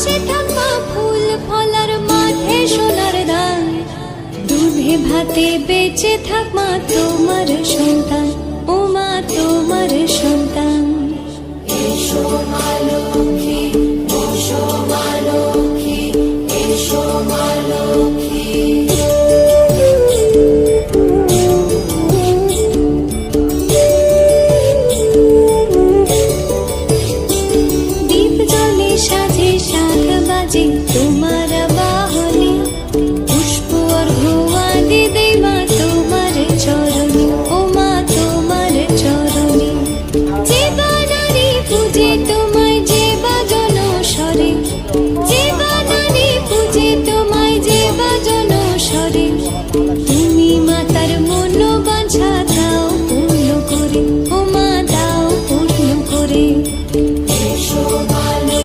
আকাশে থাকা ফুল ফলার মাঠে সোনার দান। দুধে ভাতে বেঁচে থাক মা তোমার সন্তান। Did